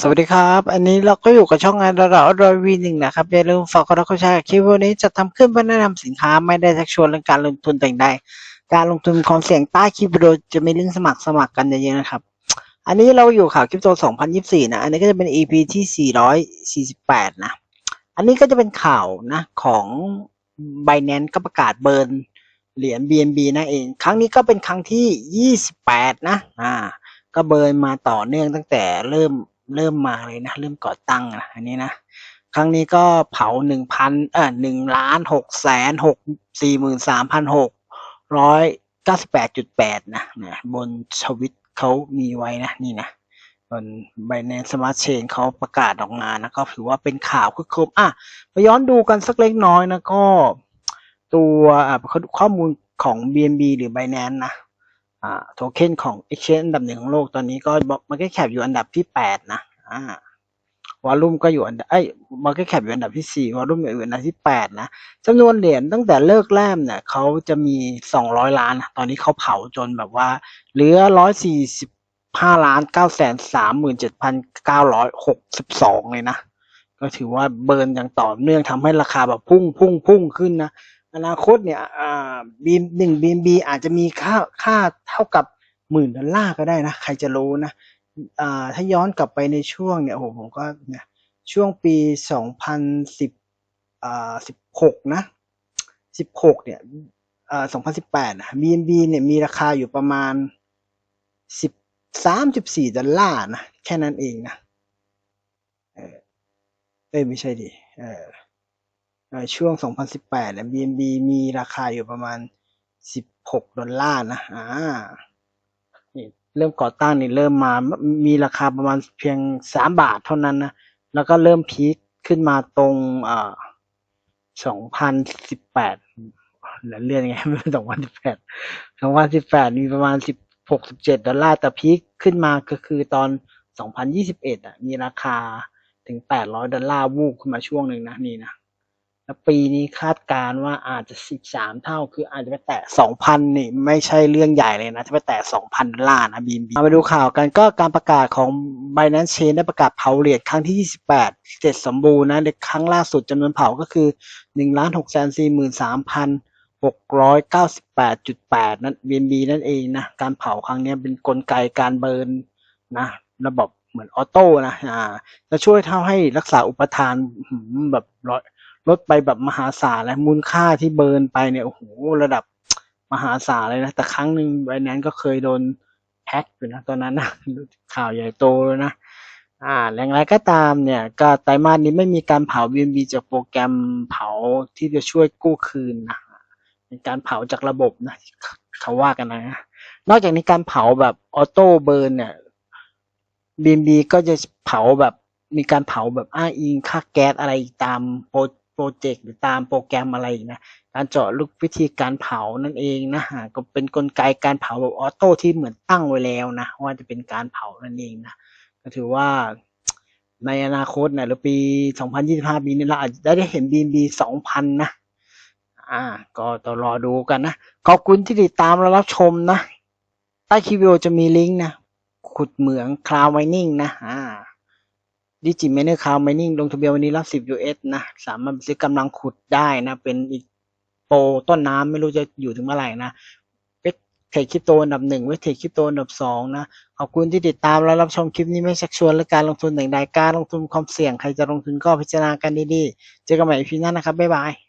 สวัสดีครับ อันนี้เราก็อยู่กับช่องงานระดับรอยวีหนึ่งนะครับ อย่าลืมฝากกดไลค์กดแชร์คลิปวันนี้จะทำขึ้นเพื่อแนะนำสินค้าไม่ได้ชักชวนเรื่องการลงทุนแต่งใด การลงทุนความเสี่ยงใต้คลิปวิดีโอจะมีลิงก์สมัครสมัครกันเยอะๆนะครับ อันนี้เราอยู่ข่าวคริปโต 2024 นะ อันนี้ก็จะเป็น EP ที่ 448 นะ อันนี้ก็จะเป็นข่าวนะของ Binance ก็ประกาศเบิร์นเหรียญ BNB นั่นเอง ครั้งนี้ก็เป็นครั้งที่ 28 นะ อ่า ก็เบิร์นมาต่อเนื่องตั้งแต่เริ่ม เริ่มมาเลยนะ เริ่มก่อตั้งนะอันนี้นะ ครั้งนี้ก็เผาหนึ่งพันเอ่อหนึ่งล้านหกแสนหกสี่หมื่นสามพันหกร้อยเก้าสิบแปดจุดแปดนะนี่ยบนชวิตเขามีไว้นะนี่นะบนไบแนนสมาร์ทเชนเขาประกาศออกมานะก็ถือว่าเป็นข่าวคึกโครมอะไปย้อนดูกันสักเล็กน้อยนะก็ ตัวข้อมูลของ BNB หรือ Binance นะ โทเค็นของ Exchange อันดับหนึ่งของโลกตอนนี้ก็ Market Cap อยู่อันดับที่แปดนะวอลลุ่มก็อยู่อันดับเอ้ย Market Cap อยู่อันดับที่สี่วอลลุ่มอยู่อันดับที่แปดนะจำนวนเหรียญตั้งแต่เลิกแรมเนี่ยเขาจะมีสองร้อยล้านนะตอนนี้เขาเผาจนแบบว่า เหลือร้อยสี่สิบห้าล้านเก้าแสนสามหมื่นเจ็ดพันเก้าร้อยหกสิบสองเลยนะ ก็ถือว่าเบิร์นอย่างต่อเนื่องทำให้ราคาแบบพุ่งพุ่งพุ่งขึ้นนะ อนาคตเนี่ยอ่าบีหนึ่งบีบีอาจจะมีค่าค่าเท่ากับหมื่นดอลลาร์ก็ได้นะ ใครจะรู้นะอ่าถ้าย้อนกลับไปในช่วงเนี่ยโอ้โหผมก็เนี่ยช่วงปีสองพันสิบอ่าสิบหกนะสิบหกเนี่ยอ่าสองพันสิบแปดนะ BNB เนี่ยมีราคาอยู่ประมาณสิบสามสิบสี่ดอลลาร์นะ แค่นั้นเองนะ เออไม่ใช่ดิเออ ช่วง 2018เนี่ย BNB มีราคาอยู่ประมาณ 16 ดอลลาร์นะ อ่านี่เริ่มก่อตั้งนี่เริ่มมา มีราคาประมาณเพียง 3 บาทเท่านั้นนะ แล้วก็เริ่มพีคขึ้นมาตรงอ่า2018แล้วเลื่อนยังไงไม่2018 2018 มีประมาณ 16 17 ดอลลาร์ แต่พีคขึ้นมาก็คือตอน 2021อะ มีราคาถึง 800 ดอลลาร์วูบขึ้นมาช่วงหนึ่งนะนี่นะ แล้วปีนี้คาดการณ์ว่าอาจจะสิบสามเท่า คืออาจจะไปแตะสองพันนี่ไม่ใช่เรื่องใหญ่เลยนะจะไปแตะสองพันล้านนะบีนบีมาไปดูข่าวกันก็การประกาศของ Binance Chain ได้ประกาศเผาเหรียญครั้งที่ 28 เสร็จสมบูรณ์นะในครั้งล่าสุดจำนวนเผาก็คือ1ล้าน6แสน4หมื่น3พัน698.8นั่น BNB นั่นเองนะการเผาครั้งนี้เป็นกลไกการเบิร์นนะระบบ เหมือนออโต้นะอ่า จะช่วยเท่าให้รักษาอุปทานแบบร้อยลดไปแบบมหาศาลเลยมูลค่าที่เบิร์นไปเนี่ยโอ้โหระดับมหาศาลเลยนะ แต่ครั้งหนึ่งไบแนนก็เคยโดนแฮ็กอยู่นะตอนนั้นนะข่าวใหญ่โตเลยนะอ่าอย่างไรก็ตามเนี่ยก็ไตรมาสนี้ไม่มีการเผา BNB จากโปรแกรมเผาที่จะช่วยกู้คืนนะเป็นการเผาจากระบบนะเขาว่ากันนะ นอกจากนี้การเผาแบบออโต้เบิร์นเนี่ย BNB ก็จะเผาแบบมีการเผาแบบอ้างอิงค่าแก๊สอะไรตามโปรโปรเจกต์หรือตามโปรแกรมอะไรนะ การเจาะลึกวิธีการเผานั่นเองนะฮะก็เป็นกลไกการเผาแบบออโต้ที่เหมือนตั้งไว้แล้วนะว่าจะเป็นการเผานั่นเองนะก็ถือว่าในอนาคตนี่ยหรือปี 2025ปีนี้เราอาจจะได้เห็น BNB 2,000 นะ อ่า ก็ต้องรอดูกันนะ ขอบคุณที่ติดตามและรับชมนะ ใต้คลิปวิดีโอจะมีลิงก์นะ ขุดเหมืองคลาวไมนิ่งนะอ่าดิจิเมเนอร์คาวไมนิ่งลงทะเบียนวันนี้รับ 10 US นะ สามารถซื้อกำลังขุดได้นะ เป็นอีกโปรต้นน้ำไม่รู้จะอยู่ถึงเมื่อไหร่นะเวทเทคคริปโตอันดับหนึ่งเวทเทคคริปโตอันดับสองนะ ขอบคุณที่ติดตามและรับชมคลิปนี้ไม่ชักชวนและการลงทุนแต่งใดการลงทุนความเสี่ยง ใครจะลงทุนก็พิจารณากันดีๆ เจอกันใหม่พีหน้านะครับ บ๊ายบาย